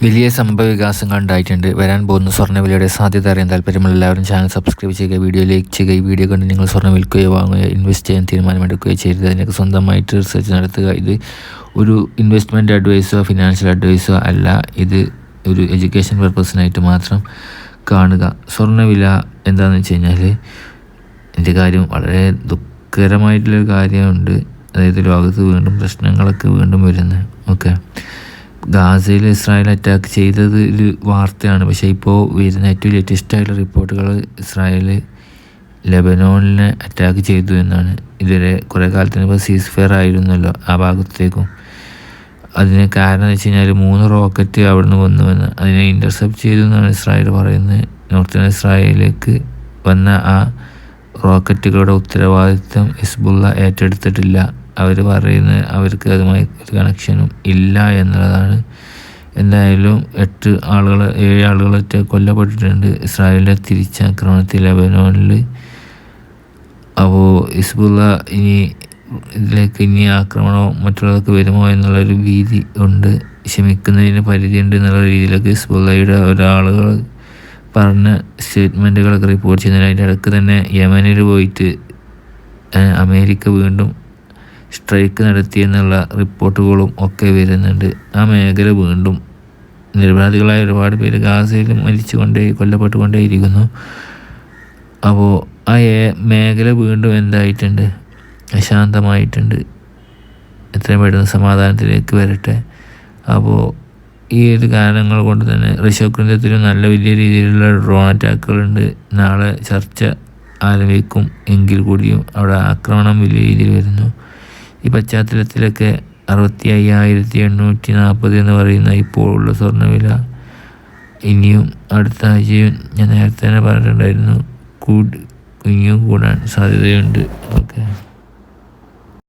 വലിയ സംഭവ വികാസങ്ങൾ ഉണ്ടായിട്ടുണ്ട് വരാൻ പോകുന്ന സ്വർണവിലയുടെ സാധ്യത അറിയാൻ താല്പര്യമുള്ള എല്ലാവരും ചാനൽ സബ്സ്ക്രൈബ് ചെയ്യുക വീഡിയോ ലൈക്ക് ചെയ്യുക ഈ വീഡിയോ കണ്ട് നിങ്ങൾ സ്വർണം വിൽക്കുകയോ വാങ്ങുകയോ ഇൻവെസ്റ്റ് ചെയ്യാൻ തീരുമാനമെടുക്കുകയോ ചെയ്യരുത്. അതിനൊക്കെ സ്വന്തമായിട്ട് റിസർച്ച് നടത്തുക. ഇത് ഒരു ഇൻവെസ്റ്റ്മെന്റ് അഡ്വൈസോ ഫിനാൻഷ്യൽ അഡ്വൈസോ അല്ല. ഇത് ഒരു എഡ്യൂക്കേഷൻ പർപ്പസിനായിട്ട് മാത്രം കാണുക. സ്വർണവില എന്താണെന്ന് വെച്ച് കഴിഞ്ഞാൽ എന്റെ കാര്യം വളരെ ദുഃഖകരമായിട്ടുള്ളൊരു കാര്യമുണ്ട്. അതായത് ലോകത്ത് വീണ്ടും പ്രശ്നങ്ങളൊക്കെ വീണ്ടും വരുന്നത് ഓക്കെ ഗാസയിൽ ഇസ്രായേൽ അറ്റാക്ക് ചെയ്തത് ഒരു വാർത്തയാണ്. പക്ഷേ ഇപ്പോൾ വരുന്ന ഏറ്റവും ലേറ്റസ്റ്റായിട്ടുള്ള റിപ്പോർട്ടുകൾ ഇസ്രായേൽ ലെബനോണിനെ അറ്റാക്ക് ചെയ്തു എന്നാണ്. ഇതുവരെ കുറേ കാലത്തിന് ഇപ്പോൾ സീസ് ഫെയർ ആയിരുന്നല്ലോ ആ ഭാഗത്തേക്കും. അതിന് കാരണം എന്ന് വെച്ച് കഴിഞ്ഞാൽ മൂന്ന് റോക്കറ്റ് അവിടെ നിന്ന് വന്നുവെന്ന് അതിനെ ഇന്റർസെപ്റ്റ് ചെയ്തു എന്നാണ് ഇസ്രായേൽ പറയുന്നത്. നോർത്തേൺ ഇസ്രായേലിലേക്ക് വന്ന ആ റോക്കറ്റുകളുടെ ഉത്തരവാദിത്വം ഹിസ്ബുള്ള ഏറ്റെടുത്തിട്ടില്ല. അവർ പറയുന്നത് അവർക്ക് അതുമായി ഒരു കണക്ഷനും ഇല്ല എന്നുള്ളതാണ്. എന്തായാലും എട്ട് ആളുകൾ ഏഴ് ആളുകളൊക്കെ കൊല്ലപ്പെട്ടിട്ടുണ്ട്. ഇസ്രായേലിന്റെ തിരിച്ചാക്രമണത്തിൽ ലബനോണിൽ അപ്പോൾ ഹിസ്ബുള്ള ഇനി ഇതിലേക്ക് ഇനി ആക്രമണമോ മറ്റുള്ളതൊക്കെ വരുമോ എന്നുള്ളൊരു ഭീതി ഉണ്ട്. ക്ഷമിക്കുന്നതിന് പരിധിയുണ്ട് എന്നുള്ള രീതിയിലൊക്കെ ഹിസ്ബുള്ളയുടെ ഒരാളുകൾ പറഞ്ഞ സ്റ്റേറ്റ്മെന്റുകളൊക്കെ റിപ്പോർട്ട് ചെയ്യുന്നതിന് അതിന്റെ ഇടയ്ക്ക് തന്നെ യമനിൽ പോയിട്ട് അമേരിക്ക വീണ്ടും സ്ട്രൈക്ക് നടത്തിയെന്നുള്ള റിപ്പോർട്ടുകളും ഒക്കെ വരുന്നുണ്ട്. ആ മേഖല വീണ്ടും നിരപരാധികളായ ഒരുപാട് പേര് ഗാസയിൽ മരിച്ചുകൊണ്ടേ കൊല്ലപ്പെട്ടുകൊണ്ടേയിരിക്കുന്നു. അപ്പോൾ ആ മേഖല വീണ്ടും എന്തായിട്ടുണ്ട്? അശാന്തമായിട്ടുണ്ട്. എത്രയും പെട്ടെന്ന് സമാധാനത്തിലേക്ക് വരട്ടെ. അപ്പോൾ ഈ ഒരു കാരണങ്ങൾ കൊണ്ട് തന്നെ ഋഷഭകൃന്ദത്തിലും നല്ല വലിയ രീതിയിലുള്ള ഡ്രോൺ അറ്റാക്കുകളുണ്ട് നാളെ ചർച്ച ആരംഭിക്കും. എങ്കിൽ കൂടിയും അവിടെ ആക്രമണം വലിയ രീതിയിൽ വരുന്നു. ഈ പശ്ചാത്തലത്തിലൊക്കെ അറുപത്തി അയ്യായിരത്തി എണ്ണൂറ്റി നാൽപ്പത് എന്ന് പറയുന്ന ഇപ്പോഴുള്ള സ്വർണവില. ഇനിയും അടുത്ത ആഴ്ചയും ഞാൻ നേരത്തെ തന്നെ പറഞ്ഞിട്ടുണ്ടായിരുന്നു കൂടി ഇനിയും കൂടാൻ സാധ്യതയുണ്ട് ഓക്കെ